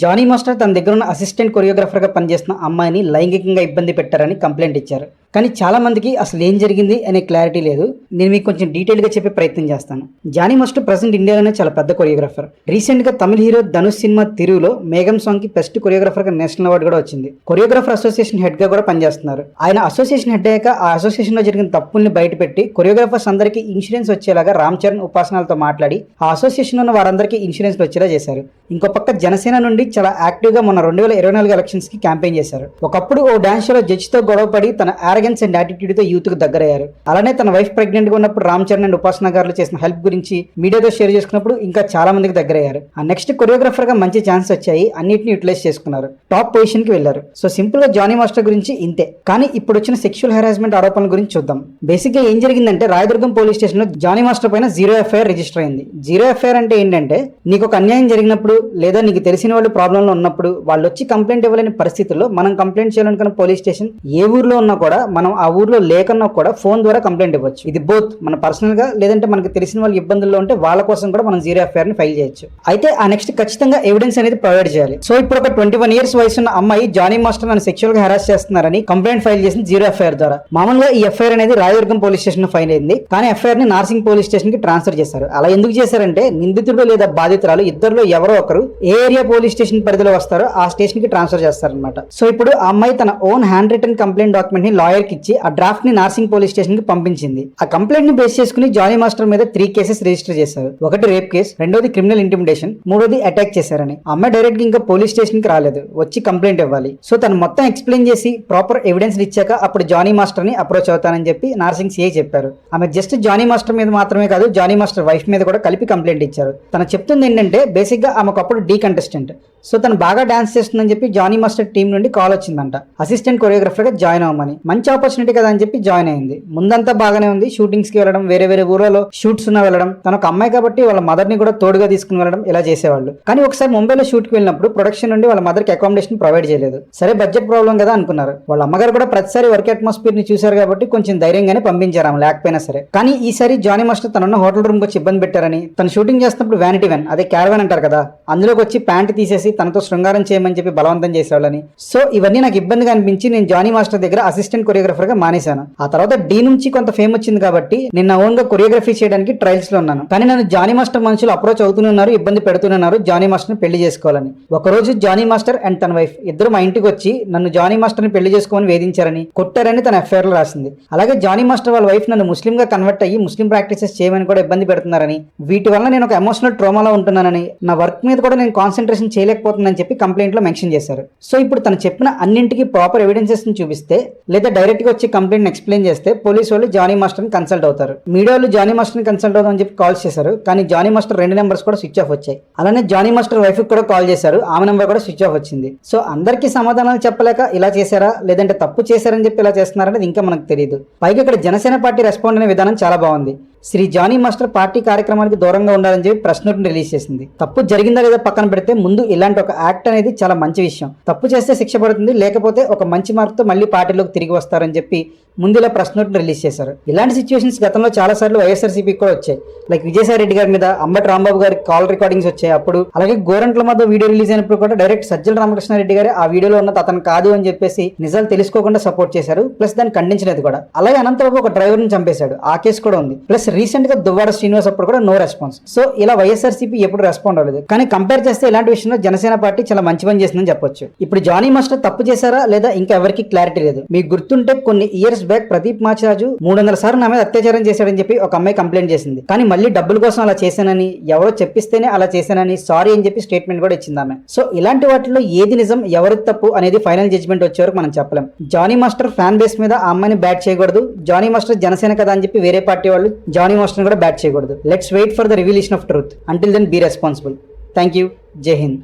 Johnny master తన దగ్గర ఉన్న అసిస్టెంట్ కొరియోగ్రాఫర్గా పనిచేస్తున్న అమ్మాయిని లైంగికంగా ఇబ్బంది పెట్టారని కంప్లైంట్ ఇచ్చారు. కానీ చాలా మందికి అసలు ఏం జరిగింది అనే క్లారిటీ లేదు. నేను మీకు కొంచెం డీటెయిల్గా చెప్పే ప్రయత్నం చేస్తాను. జానీ మస్ట్ ప్రజెంట్ ఇండియాలోనే చాలా పెద్ద కొరియోగ్రాఫర్ రీసెంట్గా తమిళ హీరో ధనుష్ సినిమా తిరువులో మేఘం సాంగ్కి బెస్ట్ కొరియోగ్రాఫర్గా నేషనల్ అవార్డు కూడా వచ్చింది. కొరియోగ్రాఫర్ అసోసియేషన్ హెడ్గా కూడా పనిచేస్తున్నారు. ఆయన అసోసియేషన్ హెడ్ అయ్యాక ఆ అసోసియేషన్లో జరిగిన తప్పుల్ని బయటపెట్టి కొరియోగ్రాఫర్స్ అందరికీ ఇన్సూరెన్స్ వచ్చేలాగా రామ్ చరణ్ ఉపాసనలతో మాట్లాడి ఆ అసోసియేషన్ ఉన్న వారందరికీ ఇన్సూరెన్స్ వచ్చేలా చేశారు. ఇంకో పక్క జనసేన నుండి చాలా యాక్టివ్గా మొన్న రెండు వేల ఇరవై నాలుగు ఎలక్షన్స్కి క్యాంపెయిన్ చేశారు. ఒకప్పుడు ఓ డాన్స్ షోలో జడ్జితో గొడవపడి తన ఆరగెన్స్ అండ్ యాటిట్యూడ్తో యూత్కు దగ్గరయ్యారు. అలానే తన వైఫ్ ప్రెగ్నెంట్గా ఉన్నప్పుడు రామ్ చరణ్ అండ్ ఉపాసన గారు చేసిన హెల్ప్ గురించి మీడియాతో షేర్ చేసుకున్నప్పుడు ఇంకా చాలా మందికి దగ్గరయ్యారు. ఆ నెక్స్ట్ కొరియోగ్రాఫర్గా మంచి ఛాన్స్ వచ్చాయి. అన్నిటిని యూటిలైజ్ చేసుకున్నారు. టాప్ పొజిషన్కి వెళ్ళారు. సో సింపుల్గా జానీ మాస్టర్ గురించి ఇంతే. కానీ ఇప్పుడు వచ్చిన సెక్షువల్ హెరాస్మెంట్ ఆరోపణల గురించి చూద్దాం. బేసిక్గా ఏం జరిగిందంటే రాయదుర్గం పోలీస్ స్టేషన్లో జానీ మాస్టర్ పైన జీరో ఎఫ్ఐఆర్ రిజిస్టర్ అయింది. జీరో ఎఫ్ఐఆర్ అంటే ఏంటంటే నీకు ఒక అన్యాయం జరిగినప్పుడు లేదా నీకు తెలిసిన వాళ్ళు ప్రాబ్లంలో ఉన్నప్పుడు వాళ్ళు వచ్చి కంప్లైంట్ ఇవ్వలేని పరిస్థితుల్లో మనం కంప్లైంట్ చేయాలనుకున్న పోలీస్ స్టేషన్ ఏ ఊర్లో ఉన్నా కూడా మనం ఆ ఊర్లో లేకన్నా కూడా ఫోన్ ద్వారా కంప్లైంట్ ఇవ్వచ్చు. ఇది బోత్ మన పర్సనల్గా లేదంటే మనకు తెలిసిన వాళ్ళు ఇబ్బందుల్లో ఉంటే వాళ్ళ కోసం కూడా మనం జీరో ఎఫ్ఐఆర్ని ఫైల్ చేయొచ్చు. అయితే ఆ నెక్స్ట్ ఖచ్చితంగా ఎవిడెన్స్ అనేది ప్రొవైడ్ చేయాలి. సో ఇప్పుడు ఒక ట్వంటీ వన్ ఇయర్స్ వయసు ఉన్న అమ్మాయి జానీ మాస్టర్ నన్ను సెక్షువల్గా హెరాస్ చేస్తున్నారని కంప్లైంట్ ఫైల్ చేసింది జీరో ఎఫ్ఐఆర్ ద్వారా. మామూలుగా ఈ ఎఫ్ఐఆర్ అనేది రాయదుర్గం పోలీస్ స్టేషన్ ఫైల్ అయింది. కానీ ఎఫ్ఐఆర్ని నార్సింగ్ పోలీస్ స్టేషన్కి ట్రాన్స్ఫర్ చేశారు. అలా ఎందుకు చేశారంటే నిందితుడు లేదా బాధితురాలు ఇద్దరులో ఎవరో ఒకరు ఏ ఏరియా పోలీస్ స్టేషన్ పరిధిలో వస్తారో ఆ స్టేషన్కి ట్రాన్స్ఫర్ చేస్తారనమాట సో ఇప్పుడు ఆ అమ్మాయి తన ఓన్ హ్యాండ్ రిటర్న్ కంప్లైంట్ డాక్యుమెంట్ని లాయర్ కి ఇచ్చి ఆ డ్రాఫ్ట్ని నార్సింగ్ పోలీస్ స్టేషన్కి పంపించింది. ఆ కంప్లైంట్ని బేస్ చేసుకుని జానీ మాస్టర్ మీద త్రీ కేసెస్ రిజిస్టర్ చేశారు. ఒకటి రేప్ కేసు రెండోది క్రిమినల్ ఇంటిమిడేషన్ మూడోది అటాక్ చేశారని. అమ్మాయి డైరెక్ట్గా ఇంకా పోలీస్ స్టేషన్కి రాలేదు. వచ్చి కంప్లైంట్ ఇవ్వాలి. సో తను మొత్తం ఎక్స్ప్లెయిన్ చేసి ప్రాపర్ ఎవిడెన్స్ ఇచ్చాక అప్పుడు జానీ మాస్టర్ని అప్రోచ్ అవుతానని చెప్పి నార్సింగ్ సిఐ చెప్పారు. ఆమె జస్ట్ జానీ మాస్టర్ మీద మాత్రమే కాదు జానీ మాస్టర్ వైఫ్ మీద కూడా కలిపి కంప్లైంట్ ఇచ్చారు. తను చెప్తుంది ఏంటంటే బేసిక్గా ఆమెకు అప్పుడు డీ కంటెస్టెంట్. సో తను బాగా డాన్స్ చేస్తుందని చెప్పి జానీ మాస్టర్ టీం నుండి కాల్ వచ్చిందంట. అసిస్టెంట్ కొరియోగ్రాఫర్గా జాయిన్ అవ్వమని. మంచి ఆపర్చునిటీ కదా అని చెప్పి జాయిన్ అయింది. ముందంతా బాగానే ఉంది. షూటింగ్స్కి వెళ్ళడం వేరే వేరే ఊర్లలో షూట్స్ ఉన్న వెళ్ళడం. తన ఒక అమ్మాయి కాబట్టి వాళ్ళ మదర్ని కూడా తోడుగా తీసుకుని వెళ్ళడం ఇలా చేసేవాళ్ళు. కానీ ఒకసారి ముంబైలో షూట్కి వెళ్ళినప్పుడు ప్రొడక్షన్ నుండి వాళ్ళ మదర్కి అకామిడేషన్ ప్రొవైడ్ చేయలేదు. సరే బడ్జెట్ ప్రాబ్లం కదా అనుకున్నారు. వాళ్ళ అమ్మగారు కూడా ప్రతిసారి వర్క్ అట్మాస్ఫియర్ని చూశారు కాబట్టి కొంచెం ధైర్యంగానే పంపించారు ఆమె లేకపోయినా సరే. కానీ ఈసారి జానీ మాస్టర్ తనున్న హోటల్ రూమ్ వచ్చి ఇబ్బంది పెట్టారని తను షూటింగ్ చేస్తున్నప్పుడు వ్యానిటీ వ్యాన్ అదే క్యారవాన్ అంటారు కదా అందులోకి వచ్చి ప్యాంట్ తీసేసి తనతో శృంగారం చేయమని చెప్పి బలవంతం చేసేవాళ్ళని. సో ఇవన్నీ నాకు ఇబ్బందిగా అనిపించి నేను జానీ మాస్టర్ దగ్గర అసిస్టెంట్ కొరియోగ్రాఫర్గా మానేశాను. ఆ తర్వాత డీ నుంచి కొంత ఫేమ్ వచ్చింది కాబట్టి నేను నా ఓన్గా కొరియోగ్రఫీ చేయడానికి ట్రయల్స్లో ఉన్నాను. కానీ నన్ను జానీ మాస్టర్ మనుషులు అప్రోచ్ అవుతున్నారు ఇబ్బంది పెడుతున్నారు జానీ మాస్టర్ పెళ్ళి చేసుకోవాలని. ఒక రోజు జానీ మాస్టర్ అండ్ తన వైఫ్ ఇద్దరు మా ఇంటికి వచ్చి నన్ను జానీ మాస్టర్ని పెళ్ళి చేసుకోమని వేధించారని కొట్టారని తన ఎఫ్ఐఆర్లో రాసింది. అలాగే జానీ మాస్టర్ వాళ్ళ వైఫ్ నన్ను ముస్లిం గా కన్వర్ట్ అయ్యి ముస్లిం ప్రాక్టీసెస్ చేయమని కూడా ఇబ్బంది పెడుతున్నారని. వీటి వల్ల నేను ఒక ఎమోషనల్ ట్రోమాలో ఉంటున్నానని నా వర్క్ మీద కూడా నేను కాన్సన్ట్రేషన్ లేకపోతుందని చెప్పి కంప్లైంట్లో మెన్షన్ చేశారు. సో ఇప్పుడు తను చెప్పిన అన్నింటికి ప్రాపర్ ఎవిడెన్సెస్ని చూపిస్తే లేదా డైరెక్ట్గా వచ్చి కంప్లైంట్ ఎక్స్ప్లెయిన్ చేస్తే పోలీస్ వాళ్ళు జానీ మాస్టర్ని కన్సల్ట్ అవుతారు. మీడియా వాళ్ళు జానీ మాస్టర్ని కన్సల్ట్ అవుతామని చెప్పి కాల్ చేశారు. కానీ జానీ మాస్టర్ రెండు నెంబర్స్ కూడా స్విచ్ ఆఫ్ వచ్చాయి. అలానే జానీ మాస్టర్ వైఫ్ కూడా కాల్ చేశారు. ఆమె నెంబర్ కూడా స్విచ్ ఆఫ్ వచ్చింది. సో అందరికీ సమాధానాలు చెప్పలేక ఇలా చేశారా? లేదంటే తప్పు చేశారని చెప్పి ఇలా చేస్తున్నారనేది ఇంకా మనకు తెలియదు పైగా ఇక్కడ జనసేన పార్టీ రెస్పాండ్ అనే విధానం చాలా బాగుంది. శ్రీ జానీ మాస్టర్ పార్టీ కార్యక్రమానికి దూరంగా ఉండాలని చెప్పి ప్రెస్ రిలీజ్ చేసింది. తప్పు జరిగిందా లేదా పక్కన పెడితే ముందు ఇలాంటి ఒక యాక్ట్ అనేది చాలా మంచి విషయం. తప్పు చేస్తే శిక్ష పడుతుంది లేకపోతే ఒక మంచి మార్క్తో మళ్ళీ పార్టీలోకి తిరిగి వస్తారని చెప్పి ముందు ఇలా ప్రెస్ రిలీజ్ చేశారు. ఇలాంటి సిచ్యువేషన్స్ గతంలో చాలా సార్లు వైఎస్ఆర్సీపీ కూడా వచ్చాయి. లైక్ విజయసాయి రెడ్డి గారి మీద అంబటి రాంబాబు గారి కాల్ రికార్డింగ్స్ వచ్చాయి అప్పుడు. అలాగే గోరంట్ల మధ్య వీడియో రిలీజ్ అయినప్పుడు కూడా డైరెక్ట్ సజ్జల రామకృష్ణారెడ్డి గారు ఆ వీడియోలో ఉన్నది అతను కాదు అని చెప్పేసి నిజాలు తెలుసుకోకుండా సపోర్ట్ చేశారు. ప్లస్ దాన్ని ఖండించలేదు కూడా. అలాగే అనంతబాబు ఒక డ్రైవర్ని చంపేశాడు. ఆ కేసు కూడా ఉంది. ప్లస్ రీసెంట్గా దువ్వాడ శ్రీనివాస్ అప్పుడు కూడా నో రెస్పాన్స్. సో ఇలా వైఎస్ఆర్సీపీ ఎప్పుడు రెస్పాండ్ అవ్వలేదు. కానీ కంపేర్ చేస్తే ఇలాంటి విషయంలో జనసేన పార్టీ చాలా మంచి పని చేసిందని చెప్పొచ్చు. ఇప్పుడు జానీ మాస్టర్ తప్పు చేశారా లేదా ఇంకా ఎవరికి క్లారిటీ లేదు? మీకు గుర్తుంటే కొన్ని ఇయర్స్ బ్యాక్ ప్రదీప్ మాచిరాజు మూడు వందల సార్లు నా మీద అత్యాచారం చేశాడని చెప్పి ఒక అమ్మాయి కంప్లైంట్ చేసింది. కానీ మళ్ళీ డబ్బుల కోసం అలా చేశానని ఎవరో చెప్పిస్తేనే అలా చేశానని సారీ అని చెప్పి స్టేట్మెంట్ కూడా ఇచ్చింది ఆమె. సో ఇలాంటి వాటిలో ఏది నిజం ఎవరి తప్పు అనేది ఫైనల్ జడ్జ్మెంట్ వచ్చే వరకు మనం చెప్పలేం. జానీ మాస్టర్ ఫ్యాన్ బేస్ మీద ఆ అమ్మాయిని బ్యాట్ చేయకూడదు. జానీ మాస్టర్ జనసేన కదా అని చెప్పి వేరే పార్టీ వాళ్ళు జానీ మాస్టర్ కూడా బ్యాట్ చేయకూడదు. Let's wait for the revolution of truth until then be responsible thank you జై హింద్